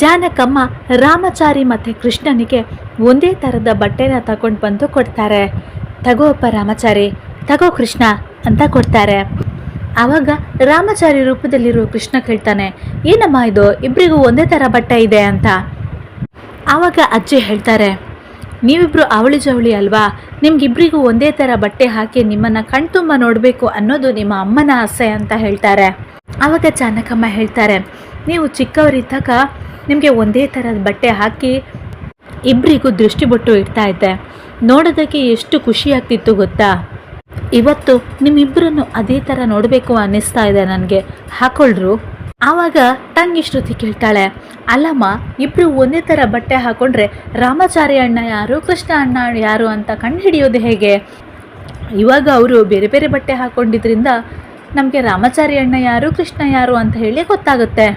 ಜಾನಕಮ್ಮ ರಾಮಚಾರಿ ಮತ್ತು ಕೃಷ್ಣನಿಗೆ ಒಂದೇ ಥರದ ಬಟ್ಟೆನ ತಗೊಂಡು ಬಂದು ಕೊಡ್ತಾರೆ. ತಗೋಪ್ಪ ರಾಮಚಾರಿ, ತಗೋ ಕೃಷ್ಣ ಅಂತ ಕೊಡ್ತಾರೆ. ಆವಾಗ ರಾಮಚಾರಿ ರೂಪದಲ್ಲಿರೋ ಕೃಷ್ಣ ಕೇಳ್ತಾನೆ, ಏನಮ್ಮ ಇದು? ಇಬ್ಬರಿಗೂ ಒಂದೇ ಥರ ಬಟ್ಟೆ ಇದೆ ಅಂತ. ಆವಾಗ ಅಜ್ಜಿ ಹೇಳ್ತಾರೆ, ನೀವಿಬ್ರು ಅವಳಿ ಜವಳಿ ಅಲ್ವಾ? ನಿಮ್ಗಿಬ್ರಿಗೂ ಒಂದೇ ಥರ ಬಟ್ಟೆ ಹಾಕಿ ನಿಮ್ಮನ್ನು ಕಣ್ತುಂಬ ನೋಡಬೇಕು ಅನ್ನೋದು ನಿಮ್ಮ ಅಮ್ಮನ ಆಸೆ ಅಂತ ಹೇಳ್ತಾರೆ. ಆವಾಗ ಚಾನಕಮ್ಮ ಹೇಳ್ತಾರೆ, ನೀವು ಚಿಕ್ಕವರಿದ್ದಾಗ ನಿಮಗೆ ಒಂದೇ ಥರದ ಬಟ್ಟೆ ಹಾಕಿ ಇಬ್ಬರಿಗೂ ದೃಷ್ಟಿಬೊಟ್ಟು ಇಡ್ತಾ ಇದ್ದೆ. ನೋಡೋದಕ್ಕೆ ಎಷ್ಟು ಖುಷಿ ಆಗ್ತಿತ್ತು ಗೊತ್ತಾ? ಇವತ್ತು ನಿಮ್ಮಿಬ್ಬರನ್ನು ಅದೇ ಥರ ನೋಡಬೇಕು ಅನ್ನಿಸ್ತಾ ಇದೆ ನನಗೆ. ಹಾಕೊಳ್ರು. ಆವಾಗ ತಂಗಿ ಶ್ರುತಿ ಕೇಳ್ತಾಳೆ, ಅಲ್ಲಮ್ಮ ಇಬ್ಬರು ಒಂದೇ ಥರ ಬಟ್ಟೆ ಹಾಕೊಂಡ್ರೆ ರಾಮಾಚಾರಿ ಅಣ್ಣ ಯಾರು, ಕೃಷ್ಣ ಅಣ್ಣ ಯಾರು ಅಂತ ಕಂಡುಹಿಡಿಯೋದು ಹೇಗೆ? ಇವಾಗ ಅವರು ಬೇರೆ ಬೇರೆ ಬಟ್ಟೆ ಹಾಕೊಂಡಿದ್ರಿಂದ ನಮಗೆ ರಾಮಾಚಾರಿ ಅಣ್ಣ ಯಾರು, ಕೃಷ್ಣ ಯಾರು ಅಂತ ಹೇಳಿ ಗೊತ್ತಾಗುತ್ತೆ.